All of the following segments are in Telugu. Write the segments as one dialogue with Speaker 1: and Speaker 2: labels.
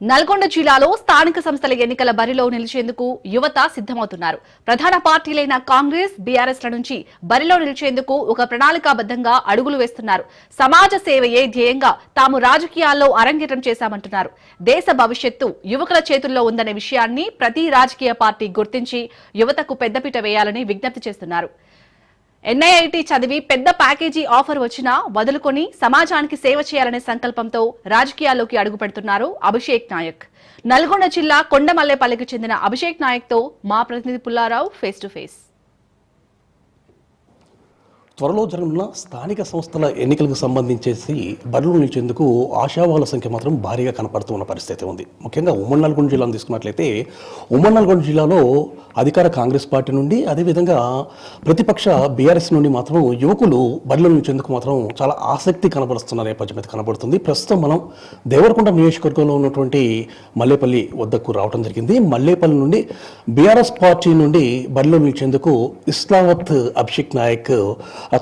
Speaker 1: నల్గొండ జిల్లాలో స్థానిక సంస్థల ఎన్నికల బరిలో నిలిచేందుకు యువత సిద్దమవుతున్నారు ప్రధాన పార్టీలైన కాంగ్రెస్ బీఆర్ఎస్ల నుంచి బరిలో నిలిచేందుకు ఒక ప్రణాళికాబద్ధంగా అడుగులు వేస్తున్నారు. సమాజ సేవయే ధ్యేయంగా తాము రాజకీయాల్లో అరంగేటం చేశామంటున్నారు. దేశ భవిష్యత్తు యువకుల చేతుల్లో ఉందనే విషయాన్ని ప్రతి రాజకీయ పార్టీ గుర్తించి యువతకు పెద్దపీట వేయాలని విజ్ఞప్తి చేస్తున్నారు. ఎన్ఐఐటి చదివి పెద్ద ప్యాకేజీ ఆఫర్ వచ్చినా వదులుకొని సమాజానికి సేవ చేయాలనే సంకల్పంతో రాజకీయాల్లోకి అడుగుపెడుతున్నారు అభిషేక్ నాయక్. నల్గొండ జిల్లా కొండమల్లేపల్లికి చెందిన అభిషేక్ నాయక్తో మా ప్రతినిధి పుల్లారావు ఫేస్ టు ఫేస్.
Speaker 2: త్వరలో జరగనున్న స్థానిక సంస్థల ఎన్నికలకు సంబంధించేసి బరిలో నిలిచేందుకు ఆశావాహుల సంఖ్య మాత్రం భారీగా కనపడుతూ ఉన్న పరిస్థితి ఉంది. ముఖ్యంగా ఉమ్మడి నల్గొండ జిల్లాను తీసుకున్నట్లయితే ఉమ్మడి నల్గొండ జిల్లాలో అధికార కాంగ్రెస్ పార్టీ నుండి అదేవిధంగా ప్రతిపక్ష బీఆర్ఎస్ నుండి మాత్రం యువకులు బరిలో నిలిచేందుకు మాత్రం చాలా ఆసక్తి కనబరుస్తున్న నేపథ్యం అయితే కనబడుతుంది. ప్రస్తుతం మనం దేవరకొండ నియోజకవర్గంలో ఉన్నటువంటి మల్లేపల్లి వద్దకు రావడం జరిగింది. మల్లేపల్లి నుండి బీఆర్ఎస్ పార్టీ నుండి బరిలో నిలిచేందుకు ఇస్లావత్ అభిషేక్ నాయక్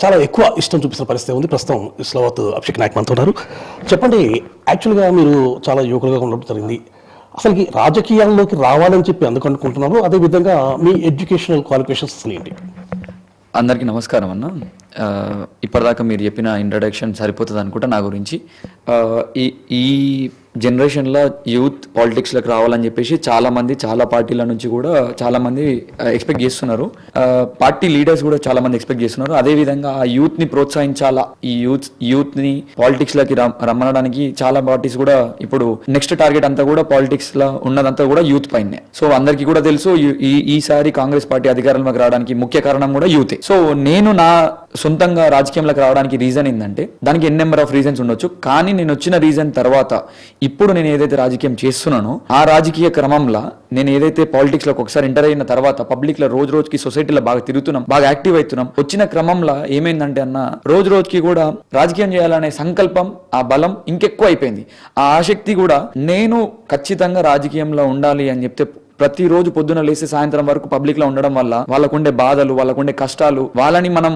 Speaker 2: చాలా ఎక్కువ ఇష్టం చూపిస్తున్న పరిస్థితి ఉంది ప్రస్తుతం ఇస్లావత్ అభిషేక్ నాయక్ మనతో ఉన్నారు. చెప్పండి యాక్చువల్గా మీరు చాలా యువకులుగా ఉండడం జరిగింది. అసలుకి రాజకీయాల్లోకి రావాలని చెప్పి అందుకు అనుకుంటున్నారు అదేవిధంగా మీ ఎడ్యుకేషనల్ క్వాలిఫికేషన్స్ అసలు ఏంటి
Speaker 3: అందరికీ నమస్కారం అన్న. ఇప్పటిదాకా మీరు చెప్పిన ఇంట్రడక్షన్ సరిపోతుంది అనుకుంటా నా గురించి. ఈ ఈ జనరేషన్లో యూత్ పాలిటిక్స్లోకి రావాలని చెప్పేసి చాలా మంది చాలా పార్టీల నుంచి కూడా చాలా మంది ఎక్స్పెక్ట్ చేస్తున్నారు. పార్టీ లీడర్స్ కూడా చాలా మంది ఎక్స్పెక్ట్ చేస్తున్నారు. అదే విధంగా ఆ యూత్ని ప్రోత్సహించాలా? ఈ యూత్ యూత్ని పాలిటిక్స్లోకి పాలిటిక్స్ రమ్మనడానికి చాలా పార్టీస్ కూడా ఇప్పుడు నెక్స్ట్ టార్గెట్ అంతా కూడా పాలిటిక్స్లో ఉన్నదంతా కూడా యూత్ పైనే. సో అందరికీ కూడా తెలుసు ఈ- ఈ ఈసారి కాంగ్రెస్ పార్టీ అధికారంలోకి రావడానికి ముఖ్య కారణం కూడా యూతే. సో నేను నా సొంతంగా రాజకీయంలోకి రావడానికి రీజన్ ఏంటంటే దానికి ఎన్ నెంబర్ ఆఫ్ రీజన్స్ ఉండొచ్చు. కానీ నేను వచ్చిన రీజన్ తర్వాత ఇప్పుడు నేను ఏదైతే రాజకీయం చేస్తున్నానో ఆ రాజకీయ క్రమంలో నేను ఏదైతే పాలిటిక్స్లో ఒకసారి ఎంటర్ అయిన తర్వాత పబ్లిక్లో రోజు రోజుకి సొసైటీలో బాగా తిరుగుతున్నాం బాగా యాక్టివ్ అవుతున్నాం వచ్చిన క్రమంలో ఏమైందంటే అన్న రోజు రోజుకి కూడా రాజకీయం చేయాలనే సంకల్పం ఆ బలం ఇంకెక్కువ అయిపోయింది. ఆ ఆసక్తి కూడా నేను ఖచ్చితంగా రాజకీయంలో ఉండాలి అని చెప్తే ప్రతిరోజు పొద్దున లేసి సాయంత్రం వరకు పబ్లిక్లో ఉండడం వల్ల వాళ్ళకుండే బాధలు వాళ్ళకుండే కష్టాలు వాళ్ళని మనం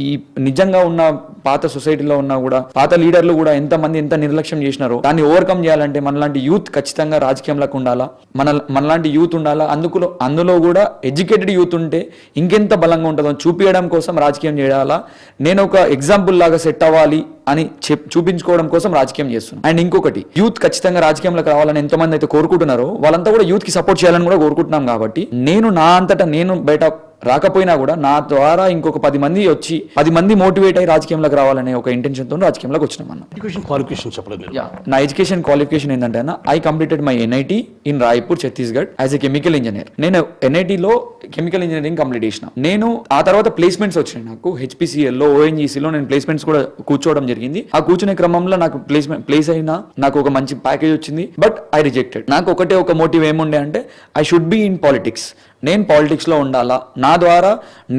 Speaker 3: ఈ నిజంగా ఉన్న పాత సొసైటీలో ఉన్నా కూడా పాత లీడర్లు కూడా ఎంతమంది ఎంత నిర్లక్ష్యం చేసినారో దాన్ని ఓవర్కమ్ చేయాలంటే మనలాంటి యూత్ ఖచ్చితంగా రాజకీయంలోకి ఉండాలా? మన మనలాంటి యూత్ ఉండాలా? అందులో అందులో కూడా ఎడ్యుకేటెడ్ యూత్ ఉంటే ఇంకెంత బలంగా ఉంటుందో చూపించడం కోసం రాజకీయం చేయాలా? నేను ఒక ఎగ్జాంపుల్ లాగా సెట్ అవ్వాలి. అని చెప్ చూపించుకోవడం కోసం రాజకీయం చేస్తున్నాను అండ్ ఇంకొకటి యూత్ ఖచ్చితంగా రాజకీయంలోకి రావాలని ఎంతమంది అయితే కోరుకుంటున్నారో వాళ్ళంతా కూడా యూత్కి సపోర్ట్ చేయాలని కూడా కోరుకుంటున్నాం కాబట్టి నేను నా అంతటా నేను బయట రాకపోయినా కూడా నా ద్వారా ఇంకొక పది మంది వచ్చి పది మంది మోటివేట్ అయ్యి రాజకీయంలోకి రావాలనే ఒక ఇంటెన్షన్తో రాజకీయంలోకి వచ్చినాం అన్న.
Speaker 2: ఎడ్యుకేషన్ క్వాలిఫికేషన్ చెప్పలేదు
Speaker 3: నా ఎడ్యుకేషన్ క్వాలిఫికేషన్ ఏంటంటే అన్న I completed my NIT in Raipur Chhattisgarh as a chemical engineer నేను ఎన్ఐటిలో కెమికల్ ఇంజనీరింగ్ కంప్లీట్ చేసిన. నేను ఆ తర్వాత ప్లేస్మెంట్స్ వచ్చినాయి నాకు. హెచ్పిసిఎల్లో ఓఎన్జీసీలో నేను ప్లేస్మెంట్స్ కూడా కూర్చోవడం జరిగింది. ఆ కూర్చునే క్రమంలో నాకు ప్లేస్మెంట్ ప్లేస్ అయినా నాకు ఒక మంచి ప్యాకేజ్ వచ్చింది. బట్ ఐ రిజెక్టెడ్ నాకు ఒకటే ఒక మోటివ్ ఏముండే అంటే I should be in politics నేను పాలిటిక్స్లో ఉండాలా? నా ద్వారా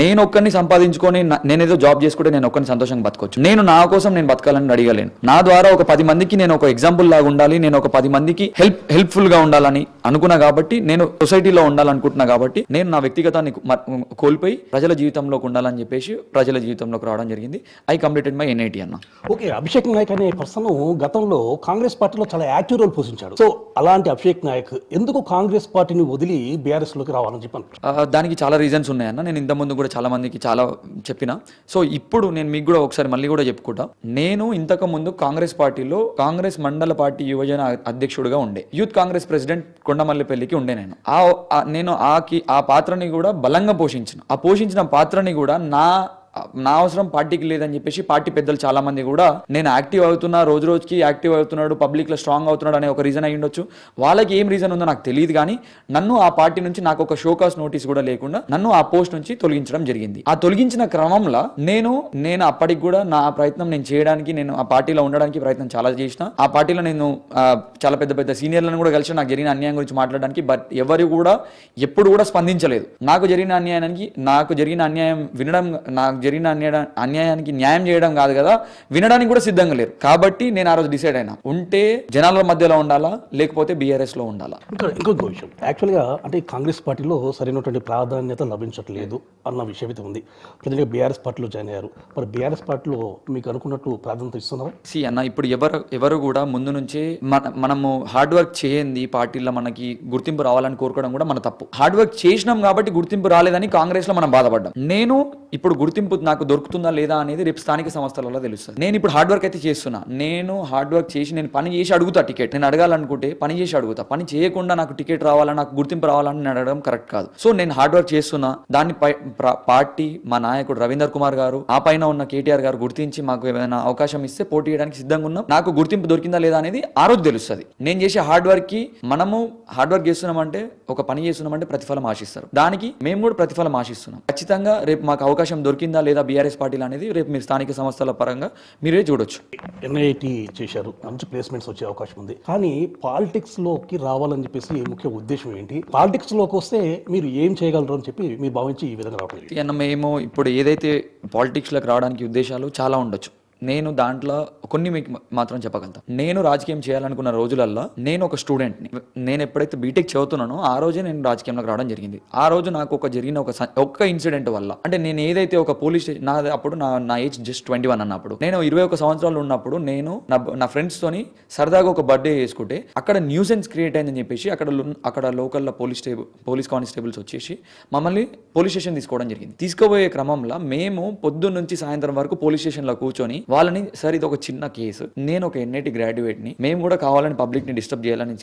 Speaker 3: నేను ఒక్కరిని సంపాదించుకొని నేనేదో జాబ్ చేసుకుంటే నేను ఒక్కరిని సంతోషంగా బతకొచ్చు. నేను నా కోసం నేను బతకాలని అడిగలేను. నా ద్వారా ఒక పది మందికి నేను ఒక ఎగ్జాంపుల్ లాగా ఉండాలి నేను ఒక పది మందికి హెల్ప్ హెల్ప్ఫుల్గా ఉండాలని అనుకున్నా కాబట్టి నేను సొసైటీలో ఉండాలనుకుంటున్నా కాబట్టి నేను నా వ్యక్తిగతాన్ని కోల్పోయి ప్రజల జీవితంలోకి ఉండాలని చెప్పేసి ప్రజల జీవితంలోకి రావడం జరిగింది. ఐ కంప్లీటెడ్ మై ఎన్ఐటి అన్న.
Speaker 2: ఓకే అభిషేక్ నాయక్ అనే పర్సన్ గతంలో కాంగ్రెస్ పార్టీలో చాలా యాక్టివ్ రోల్ పోషించాడు. సో అలాంటి అభిషేక్ నాయక్ ఎందుకు కాంగ్రెస్ పార్టీని వదిలి బీఆర్ఎస్లోకి రావాలని చెప్పాను
Speaker 3: దానికి చాలా రీజన్స్ ఉన్నాయన్న. నేను ఇంతకుముందు కూడా చాలా మందికి చాలా చెప్పిన. సో ఇప్పుడు నేను మీకు కూడా ఒకసారి మళ్ళీ కూడా చెప్పుకుంటా. నేను ఇంతకు ముందు కాంగ్రెస్ పార్టీలో కాంగ్రెస్ మండల పార్టీ యువజన అధ్యక్షుడిగా ఉండే. యూత్ కాంగ్రెస్ ప్రెసిడెంట్ కొండమల్లిపల్లికి ఉండే నేను. ఆ నేను ఆకి ఆ పాత్రని కూడా బలంగా పోషించిన. ఆ పోషించిన పాత్రని కూడా నా నా అవసరం పార్టీకి లేదని చెప్పేసి పార్టీ పెద్దలు చాలా మంది కూడా నేను యాక్టివ్ అవుతున్నా రోజు రోజుకి యాక్టివ్ అవుతున్నాడు పబ్లిక్లో స్ట్రాంగ్ అవుతున్నాడు అనే ఒక రీజన్ అయ్యి ఉండొచ్చు. వాళ్ళకి ఏం రీజన్ ఉందో నాకు తెలియదు కానీ నన్ను ఆ పార్టీ నుంచి నాకు ఒక షోకాస్ నోటీస్ కూడా లేకుండా నన్ను ఆ పోస్ట్ నుంచి తొలగించడం జరిగింది. ఆ తొలగించిన క్రమంలో నేను నేను అప్పటికి కూడా నా ప్రయత్నం నేను చేయడానికి నేను ఆ పార్టీలో ఉండడానికి ప్రయత్నం చాలా చేసిన. ఆ పార్టీలో నేను చాలా పెద్ద పెద్ద సీనియర్లను కూడా కలిసి నాకు జరిగిన అన్యాయం గురించి మాట్లాడడానికి బట్ ఎవరు కూడా ఎప్పుడు కూడా స్పందించలేదు. నాకు జరిగిన అన్యాయానికి నాకు జరిగిన అన్యాయం వినడం నాకు జరిగిన అన్యాయ అన్యాయానికి న్యాయం చేయడం కాదు కదా వినడానికి కూడా సిద్ధంగా లేరు. కాబట్టి నేను ఆ రోజు డిసైడ్ అయినా. ఉంటే జనాల మధ్యలో ఉండాలా లేకపోతే బీఆర్ఎస్లో ఉండాలా?
Speaker 2: ఇంకా ఇంకొక విషయం. యాక్చువల్గా అంటే కాంగ్రెస్ పార్టీలో సరైనటువంటి ప్రాధాన్యత లభించట్లేదు అన్న విషయం అయితే ఉంది. ప్రజలుగా బీఆర్ఎస్ పార్టీలో జాయిన్ అయ్యారు. మరి బీఆర్ఎస్ పార్టీలో మీకు అనుకున్నట్టు ప్రాధాన్యత ఇస్తున్నారా?
Speaker 3: సి అన్న ఇప్పుడు ఎవరు ఎవరు కూడా ముందు నుంచే మన మనము హార్డ్ వర్క్ చేయండి పార్టీలో మనకి గుర్తింపు రావాలని కోరుకోవడం కూడా మన తప్పు. హార్డ్ వర్క్ చేసినాం కాబట్టి గుర్తింపు రాలేదని కాంగ్రెస్లో మనం బాధపడ్డాం. నేను ఇప్పుడు గుర్తింపు నాకు దొరుకుతుందా లేదా అనేది రేపు స్థానిక సంస్థలలో తెలుస్తుంది. నేను ఇప్పుడు హార్డ్ వర్క్ అయితే చేస్తున్నా. నేను హార్డ్ వర్క్ చేసి నేను పని చేసి అడుగుతా టికెట్ నేను అడగాలనుకుంటే పని చేసి అడుగుతా. పని చేయకుండా నాకు టికెట్ రావాలా నాకు గుర్తింపు రావాలని నేను అడగడం కరెక్ట్ కాదు. సో నేను హార్డ్ వర్క్ చేస్తున్నా. దాన్ని పై- పార్టీ మా నాయకుడు రవీందర్ కుమార్ గారు ఆ పైన ఉన్న కేటీఆర్ గారు గుర్తించి మాకు ఏమైనా అవకాశం ఇస్తే పోటీ చేయడానికి సిద్ధంగా ఉన్నాం. నాకు గుర్తింపు దొరికిందా లేదా అనేది ఆ రోజు తెలుస్తుంది. నేను చేసే హార్డ్ వర్క్కి మనము హార్డ్ వర్క్ చేస్తున్నామంటే ఒక పని చేస్తున్నామంటే ప్రతిఫలం ఆశిస్తారు. దానికి మేము కూడా ప్రతిఫలం ఆశిస్తున్నాం. ఖచ్చితంగా రేపు మాకు అవకాశం దొరికిందా లేదా బీఆర్ఎస్ పార్టీలు అనేది రేపు మీరు స్థానిక సంస్థల పరంగా మీరే చూడొచ్చు.
Speaker 2: ఎన్ఐటి చేశారు. మంచి ప్లేస్మెంట్స్ వచ్చే అవకాశం ఉంది. కానీ పాలిటిక్స్లోకి రావాలని చెప్పేసి ముఖ్య ఉద్దేశం ఏంటి? పాలిటిక్స్లోకి వస్తే మీరు ఏం చేయగలరు అని చెప్పి మీరు భావించి ఈ విధంగా రావడం
Speaker 3: అన్న మేము ఇప్పుడు ఏదైతే పాలిటిక్స్లోకి రావడానికి ఉద్దేశాలు చాలా ఉండొచ్చు. నేను దాంట్లో కొన్ని మీకు మాత్రం చెప్పగలుగుతాను నేను రాజకీయం చేయాలనుకున్న రోజులల్లో నేను ఒక స్టూడెంట్ని. నేను ఎప్పుడైతే బీటెక్ చదువుతున్నానో ఆ రోజే నేను రాజకీయంలోకి రావడం జరిగింది. ఆ రోజు నాకు ఒక జరిగిన ఒక స- ఒక్క ఇన్సిడెంట్ వల్ల. అంటే నేను ఏదైతే ఒక పోలీస్ స్టేషన్ నా అప్పుడు నా నా ఏజ్ జస్ట్ ట్వంటీ వన్ అన్నప్పుడు. నేను ఇరవై ఒక సంవత్సరాలు ఉన్నప్పుడు నేను నా నా ఫ్రెండ్స్ తోని సరదాగా ఒక బర్త్డే చేసుకుంటే అక్కడ న్యూసెన్స్ క్రియేట్ అయిందని చెప్పేసి అక్కడ అక్కడ local police stable police constables వచ్చేసి మమ్మల్ని పోలీస్ స్టేషన్ తీసుకోవడం జరిగింది. తీసుకోబోయే క్రమంలో మేము పొద్దున్న నుంచి సాయంత్రం వరకు పోలీస్ స్టేషన్లో కూర్చొని వాళ్ళని సార్ ఇది ఒక చిన్న కేసు. నేను ఒక ఎన్ఐటి గ్రాడ్యుయేట్ని. మేము కూడా కావాలని పబ్లిక్ని డిస్టర్బ్ చేయాలని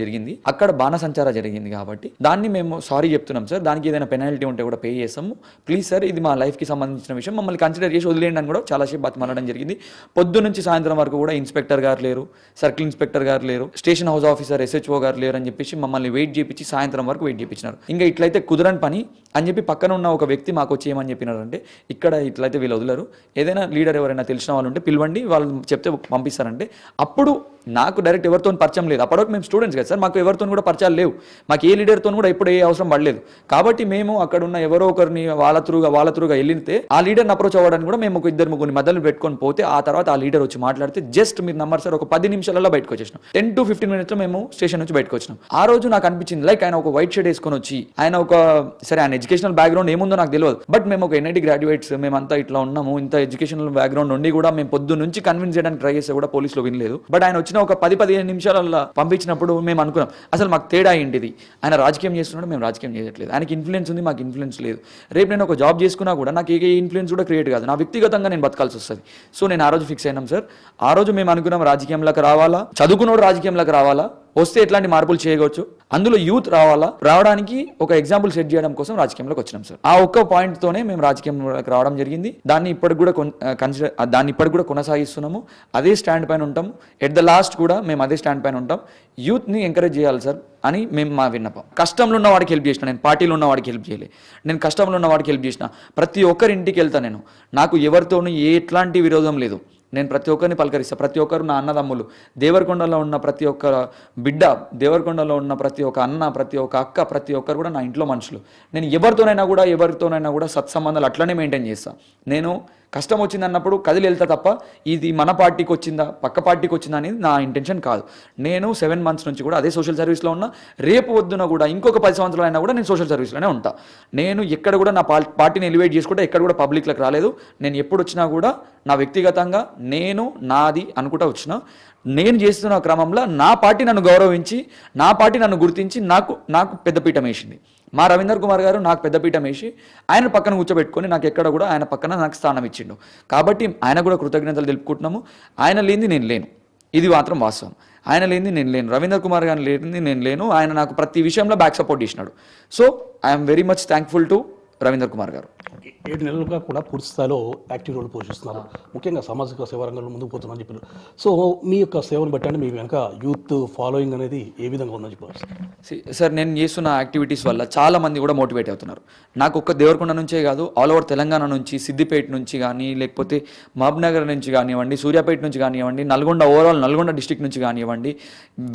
Speaker 3: జరిగింది. అక్కడ బాణసంచార జరిగింది కాబట్టి దాన్ని మేము సారీ చెప్తున్నాం సార్. దానికి ఏదైనా పెనాల్టీ ఉంటే కూడా పే చేస్తాము. ప్లీజ్ సార్ ఇది మా లైఫ్కి సంబంధించిన విషయం. మమ్మల్ని కన్సిడర్ చేసి వదిలేయండి అని కూడా చాలాసేపు బతిమలడం జరిగింది. పొద్దు నుంచి సాయంత్రం వరకు కూడా ఇన్స్పెక్టర్ గారు లేరు. సర్కిల్ ఇన్స్పెక్టర్ గారు లేరు. స్టేషన్ హౌస్ ఆఫీసర్ ఎస్హెచ్ఓ గారు లేరు అని చెప్పేసి మమ్మల్ని వెయిట్ చేపించి సాయంత్రం వరకు వెయిట్ చేయించినారు ఇంకా ఇట్లయితే కుదరని పని అని చెప్పి పక్కన ఉన్న ఒక వ్యక్తి మాకు వచ్చి ఏమని చెప్పినారంటే ఇక్కడ ఇట్లయితే వీళ్ళు వదలరు. ఏదైనా లీడర్ ఎవరైనా తెలిసిన వాళ్ళు ఉంటే పిలవండి వాళ్ళు చెప్తే పంపిస్తారంటే అప్పుడు నాకు డైరెక్ట్ ఎవరితో పరిచయం లేదు. అప్పటివరకు మేము స్టూడెంట్స్ కదా సార్. మాకు ఎవరితో కూడా పరిచయాలు లేవు. మాకు ఏ లీడర్తో కూడా ఇప్పుడు ఏ అవసరం పడలేదు. కాబట్టి మేము అక్కడ ఉన్న ఎవరో ఒకరిని వాళ్ళ త్రూగా వాళ్ళ త్రూగా వెళ్ళితే ఆ లీడర్ని అప్రోచ్ అవ్వడానికి కూడా మేము ఒక ఇద్దరు ముగ్గురిని మధ్యలో పెట్టుకొని పోతే ఆ తర్వాత ఆ లీడర్ వచ్చి మాట్లాడితే జస్ట్ మీరు నమ్మరు సార్ ఒక పది నిమిషాలలో బయటకు వచ్చేసినాం. టెన్ టు ఫిఫ్టీన్ మినిట్స్లో మేము స్టేషన్ నుంచి బయటకు వచ్చినాం. ఆ రోజు నాకు అనిపించింది లైక్ ఆయన ఒక వైట్ షర్ట్ వేసుకొని వచ్చి ఆయన ఒక సరే ఆయన ఎడ్యుకేషనల్ బ్యాక్గ్రౌండ్ ఏముందో నాకు తెలియదు. బట్ మేము ఒక ఎన్ఐటి గ్రాడ్యుయేట్స్ మేమంతా ఇట్లా ఉన్నాము ఇంత ఎడ్యుకేషనల్ బ్యాక్గ్రౌండ్ ఉండి కూడా మేము పొద్దు నుంచి కన్విన్స్ చేయడానికి ట్రై చేస్తే కూడా పోలీసులు వినలేదు. బట్ ఆయన వచ్చి వచ్చిన ఒక పది పదిహేను నిమిషాలలో పంపించినప్పుడు మేము అనుకున్నాం అసలు మాకు తేడా ఏంటిది? ఆయన రాజకీయం చేస్తున్నాడు మేము రాజకీయం చేయట్లేదు. ఆయనకి ఇన్ఫ్లుయెన్స్ ఉంది మాకు ఇన్ఫ్లుయెన్స్ లేదు. రేపు నేను ఒక జాబ్ చేసుకున్నా కూడా నాకు ఏ ఇన్ఫ్లుయెన్స్ కూడా క్రియేట్ కాదు. నా వ్యక్తిగతంగా నేను బతకాల్సి వస్తుంది. సో నేను ఆ రోజు ఫిక్స్ అయినాం సార్ ఆ రోజు మేము అనుకున్నాం రాజకీయంలోకి రావాలా? చదువుకున్నోడు రాజకీయంలోకి రావాలా? వస్తే ఎట్లాంటి మార్పులు చేయవచ్చు? అందులో యూత్ రావాలా? రావడానికి ఒక ఎగ్జాంపుల్ సెట్ చేయడం కోసం రాజకీయంలోకి వచ్చినాం సార్ ఆ ఒక్క పాయింట్ తోనే మేము రాజకీయంలోకి రావడం జరిగింది. దాన్ని ఇప్పటికి కూడా కన్సిడర్ దాన్ని ఇప్పటికి కూడా కొనసాగిస్తున్నాము. అదే స్టాండ్ పైన ఉంటాం. ఎట్ ద లాస్ట్ కూడా మేము అదే స్టాండ్ పైన ఉంటాం. యూత్ని ఎంకరేజ్ చేయాలి సార్ అని మేము మా విన్నపం. కష్టంలో ఉన్న వాడికి హెల్ప్ చేసిన నేను పార్టీలో ఉన్న వాడికి హెల్ప్ చేయలే. నేను కష్టంలో ఉన్న వాడికి హెల్ప్ చేసిన ప్రతి ఒక్కరి ఇంటికి వెళ్తా నేను. నాకు ఎవరితోనూ ఎట్లాంటి విరోధం లేదు. నేను ప్రతి ఒక్కరిని పలకరిస్తా. ప్రతి ఒక్కరు నా అన్నదమ్ములు. దేవరకొండలో ఉన్న ప్రతి ఒక్క బిడ్డ దేవరకొండలో ఉన్న ప్రతి ఒక్క అన్న ప్రతి ఒక్క అక్క ప్రతి ఒక్కరు కూడా నా ఇంట్లో మనుషులు. నేను ఎవరితోనైనా కూడా ఎవరితోనైనా కూడా సత్సంబంధాలు అట్లనే మెయింటైన్ చేస్తాను నేను కష్టం వచ్చింది అన్నప్పుడు కదిలి వెళ్తా తప్ప ఇది మన పార్టీకి వచ్చిందా పక్క పార్టీకి వచ్చిందా అనేది నా ఇంటెన్షన్ కాదు. నేను సెవెన్ మంత్స్ నుంచి కూడా అదే సోషల్ సర్వీస్లో ఉన్నా రేపు వద్దున కూడా ఇంకొక పది సంవత్సరాలు అయినా కూడా నేను సోషల్ సర్వీస్లోనే ఉంటా. నేను ఎక్కడ కూడా నా పార్టీని ఎలివేట్ చేసుకుంటే ఎక్కడ కూడా పబ్లిక్లకు రాలేదు. నేను ఎప్పుడు వచ్చినా కూడా నా వ్యక్తిగతంగా నేను నాది అనుకుంటా వచ్చిన నేను చేస్తున్న క్రమంలో నా పార్టీ నన్ను గౌరవించి నా పార్టీ నన్ను గుర్తించి నాకు నాకు పెద్దపీఠం వేసింది. మా రవీందర్ కుమార్ గారు నాకు పెద్దపీఠం వేసి ఆయన పక్కన కూర్చోబెట్టుకొని నాకు ఎక్కడ కూడా ఆయన పక్కన నాకు స్థానం ఇచ్చిండు. కాబట్టి ఆయన కూడా కృతజ్ఞతలు తెలుపుకుంటున్నాము. ఆయన లేనిది నేను లేను. ఇది మాత్రం వాస్తవం. ఆయన లేనిది నేను లేను. రవీందర్ కుమార్ గారు లేనిది నేను లేను. ఆయన నాకు ప్రతి విషయంలో బ్యాక్ సపోర్ట్ చేసినాడు. So I'm very much thankful to Ravinder Kumar garu.
Speaker 2: ఏడు నెలలుగా కూడా పూర్తి స్థాయిలో యాక్టివ్ రోల్ పోషిస్తున్నారు. ముఖ్యంగా సామాజిక సేవా రంగంలో ముందుకు పోతున్నారని చెప్పారు సో మీ యొక్క సేవను బట్టి మీ వెనక యూత్ ఫాలోయింగ్ అనేది ఏ విధంగా ఉందని చెప్పారు
Speaker 3: సార్ నేను చేస్తున్న యాక్టివిటీస్ వల్ల చాలా మంది కూడా మోటివేట్ అవుతున్నారు. నాకు ఒక్క దేవరకొండ నుంచే కాదు ఆల్ ఓవర్ తెలంగాణ నుంచి సిద్దిపేట నుంచి కానీ లేకపోతే మహబూబ్నగర్ నుంచి కానివ్వండి సూర్యాపేట నుంచి కానివ్వండి నల్గొండ ఓవరాల్ నల్గొండ డిస్టిక్ నుంచి కానివ్వండి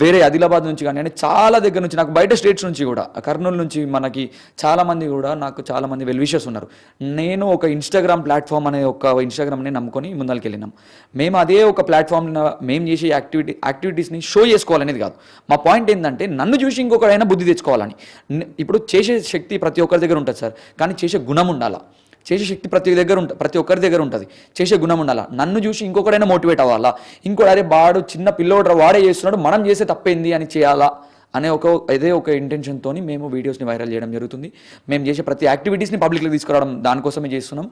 Speaker 3: వేరే ఆదిలాబాద్ నుంచి కానివ్వండి చాలా దగ్గర నుంచి నాకు బయట స్టేట్స్ నుంచి కూడా కర్నూలు నుంచి మనకి చాలా మంది కూడా నాకు చాలా మంది వెల్ విషర్స్ ఉన్నారు. నేను ఒక ఇన్స్టాగ్రామ్ ప్లాట్ఫామ్ అనే ఒక ఇన్స్టాగ్రామ్ని నమ్ముకొని ముందరికి వెళ్ళినాం మేము అదే ఒక ప్లాట్ఫామ్ మేము చేసే యాక్టివిటీ యాక్టివిటీస్ని షో చేసుకోవాలనేది కాదు. మా పాయింట్ ఏంటంటే నన్ను చూసి ఇంకొకడైనా బుద్ధి తెచ్చుకోవాలని. ఇప్పుడు చేసే శక్తి ప్రతి ఒక్కరి దగ్గర ఉంటుంది సార్. కానీ చేసే గుణం ఉండాలా? చేసే శక్తి ప్రతి దగ్గర ఉంటుంది ప్రతి ఒక్కరి దగ్గర ఉంటుంది. చేసే గుణం ఉండాలా? నన్ను చూసి ఇంకొకడైనా మోటివేట్ అవ్వాలా? ఇంకోటి అరే వాడు చిన్న పిల్లోడు వాడే చేస్తున్నాడు మనం చేసే తప్పేంది అని చేయాలా? అనే ఒక ఇదే ఒక ఇంటెన్షన్తో మేము వీడియోస్ని వైరల్ చేయడం జరుగుతుంది. మేము చేసే ప్రతి యాక్టివిటీస్ని పబ్లిక్లో తీసుకురావడం దానికోసమే చేస్తున్నాం.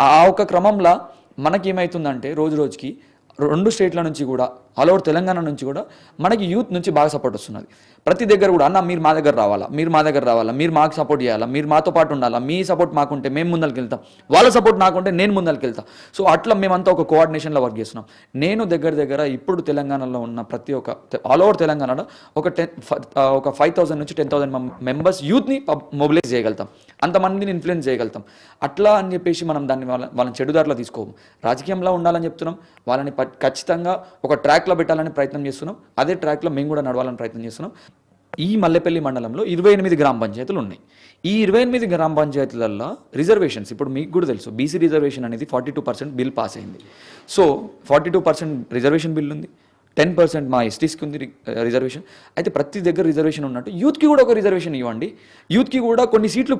Speaker 3: ఆ- ఒక క్రమంలో మనకేమవుతుందంటే రోజు రోజుకి రెండు స్టేట్ల నుంచి కూడా ఆల్ ఓవర్ తెలంగాణ నుంచి కూడా మనకి యూత్ నుంచి బాగా సపోర్ట్ వస్తున్నది. ప్రతి దగ్గర కూడా అన్న మీరు మా దగ్గర రావాలా? మీరు మా దగ్గర రావాలా? మీరు మాకు సపోర్ట్ చేయాలా? మీరు మాతో పాటు ఉండాలా? మీ సపోర్ట్ మాకుంటే మేము ముందరికి వెళ్తాం. వాళ్ళ సపోర్ట్ నాకుంటే నేను ముందరికి వెళ్తా. సో అట్లా మేమంతా ఒక కోఆర్డినేషన్లో వర్క్ చేస్తున్నాం. నేను దగ్గర దగ్గర ఇప్పుడు తెలంగాణలో ఉన్న ప్రతి ఒక్క ఆల్ ఓవర్ తెలంగాణలో ఒక టెన్ ఒక ఫైవ్ థౌసండ్ నుంచి టెన్ థౌసండ్ మెంబర్స్ యూత్ని మొబిలైజ్ చేయగలుగుతాం. అంతమందిని ఇన్ఫ్లుయెన్స్ చేయగలుగుతాం. అట్లా అని చెప్పేసి మనం దాన్ని వాళ్ళ వాళ్ళని చెడుదారిలో తీసుకోము. రాజకీయంలో ఉండాలని చెప్తున్నాం. వాళ్ళని ఖచ్చితంగా ఒక ట్రాక్ ట్రాక్లో పెట్టాలని ప్రయత్నం చేస్తున్నాం. అదే ట్రాక్లో మేము కూడా నడవాలని ప్రయత్నం చేస్తున్నాం. ఈ మల్లెపల్లి మండలంలో ఇరవై ఎనిమిది గ్రామ పంచాయతీలు ఉన్నాయి. ఈ ఇరవై ఎనిమిది గ్రామ పంచాయతీలలో రిజర్వేషన్స్ ఇప్పుడు మీకు కూడా తెలుసు బీసీ రిజర్వేషన్ అనేది forty two percent bill pass అయింది. So forty two percent reservation bill ఉంది. టెన్ పర్సెంట్ మా ఎస్టీస్కి ఉంది రిజర్వేషన్. అయితే ప్రతి దగ్గర రిజర్వేషన్ ఉన్నట్టు యూత్కి కూడా ఒక రిజర్వేషన్ ఇవ్వండి. యూత్కి కూడా కొన్ని సీట్లు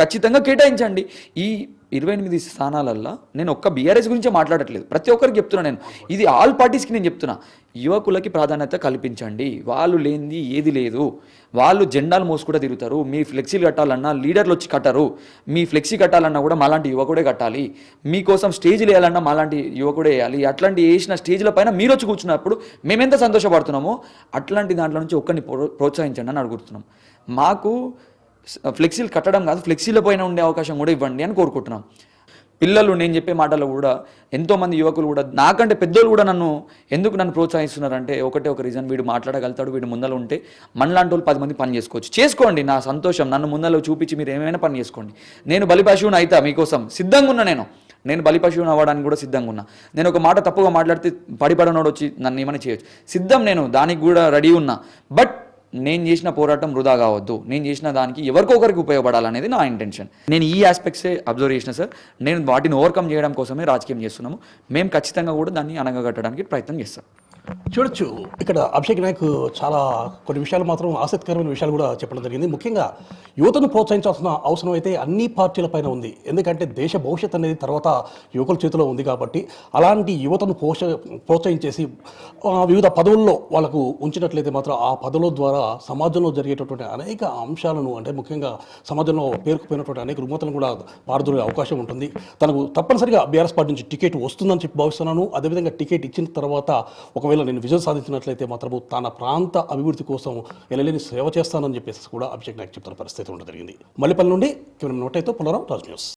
Speaker 3: ఖచ్చితంగా కేటాయించండి. ఈ ఇరవై ఎనిమిది స్థానాలల్లో నేను ఒక్క బీఆర్ఎస్ గురించే మాట్లాడట్లేదు. ప్రతి ఒక్కరికి చెప్తున్నా నేను. ఇది ఆల్ పార్టీస్కి నేను చెప్తున్నా. యువకులకి ప్రాధాన్యత కల్పించండి. వాళ్ళు లేనిది ఏది లేదు. వాళ్ళు జెండాలు మోసుకుంటూ తిరుగుతారు. మీ ఫ్లెక్సీలు కట్టాలన్నా లీడర్లు వచ్చి కట్టరు. మీ ఫ్లెక్సీ కట్టాలన్నా కూడా మాలాంటి యువకుడే కట్టాలి. మీకోసం స్టేజ్లు వేయాలన్నా మాలాంటి యువకుడే వేయాలి. అట్లాంటి వేసిన స్టేజ్ల పైన మీరు వచ్చి కూర్చున్నప్పుడు మేమెంత సంతోషపడుతున్నామో అట్లాంటి దాంట్లో నుంచి ఒక్కరిని ప్రో- ప్రోత్సహించండి అని అడుగుతున్నాం. మాకు ఫ్లెక్సీలు కట్టడం కాదు ఫ్లెక్సీల పైన ఉండే అవకాశం కూడా ఇవ్వండి అని కోరుకుంటున్నాం. పిల్లలు నేను చెప్పే మాటలు కూడా ఎంతోమంది యువకులు కూడా నాకంటే పెద్దోళ్ళు కూడా నన్ను ఎందుకు నన్ను ప్రోత్సహిస్తున్నారంటే ఒకటే ఒక రీజన్ వీడు మాట్లాడగలుగుతాడు వీడు ముందర ఉంటే మనలాంటి వాళ్ళు పది మంది పని చేసుకోవచ్చు. చేసుకోండి నా సంతోషం నన్ను ముందలో చూపించి మీరు ఏమైనా పని చేసుకోండి. నేను బలిపశువుని అయితా మీకోసం సిద్ధంగా ఉన్నా నేను. నేను బలిపశువుని అవ్వడానికి కూడా సిద్ధంగా ఉన్నా. నేను ఒక మాట తప్పుగా మాట్లాడితే పడిపడనోడు వచ్చి నన్ను ఏమైనా చేయొచ్చు. సిద్ధం నేను దానికి కూడా రెడీ ఉన్నా. బట్ నేను చేసిన పోరాటం వృధా కావద్దు. నేను చేసిన దానికి ఎవరికొకరికి ఉపయోగపడాలనేది నా ఇంటెన్షన్ నేను ఈ ఆస్పెక్ట్సే అబ్జర్వ్ చేసిన సార్ నేను వాటిని ఓవర్కమ్ చేయడం కోసమే రాజకీయం చేస్తున్నాము. మేము ఖచ్చితంగా కూడా దాన్ని అనగగట్టడానికి ప్రయత్నం చేస్తాం.
Speaker 2: చూడొచ్చు. ఇక్కడ అభిషేక్ నాయక్ చాలా కొన్ని విషయాలు మాత్రం ఆసక్తికరమైన విషయాలు కూడా చెప్పడం జరిగింది. ముఖ్యంగా యువతను ప్రోత్సహించాల్సిన అవసరం అయితే అన్ని పార్టీల పైన ఉంది. ఎందుకంటే దేశ భవిష్యత్ అనేది తర్వాత యువకుల చేతిలో ఉంది కాబట్టి అలాంటి యువతను పోష ప్రోత్సహించేసి వివిధ పదవుల్లో వాళ్ళకు ఉంచినట్లయితే మాత్రం ఆ పదవుల ద్వారా సమాజంలో జరిగేటటువంటి అనేక అంశాలను అంటే ముఖ్యంగా సమాజంలో పేరుకుపోయినటువంటి అనేక రుమతలను కూడా పారదొరే అవకాశం ఉంటుంది. తనకు తప్పనిసరిగా బీఆర్ఎస్ పార్టీ నుంచి టికెట్ వస్తుందని చెప్పి భావిస్తున్నాను. అదేవిధంగా టికెట్ ఇచ్చిన తర్వాత ఒకవేళ నేను విజయం సాధించినట్లయితే మాత్రము తన ప్రాంత అభివృద్ధి కోసం ఎనలేని సేవ చేస్తానని చెప్పేసి కూడా అభిషేక్ నాయక్ చెప్తున్న పరిస్థితి ఉండడం జరిగింది. మల్లెపల్లి నుండి కేవలం నోటైతో పునరావు రాజ్ న్యూస్.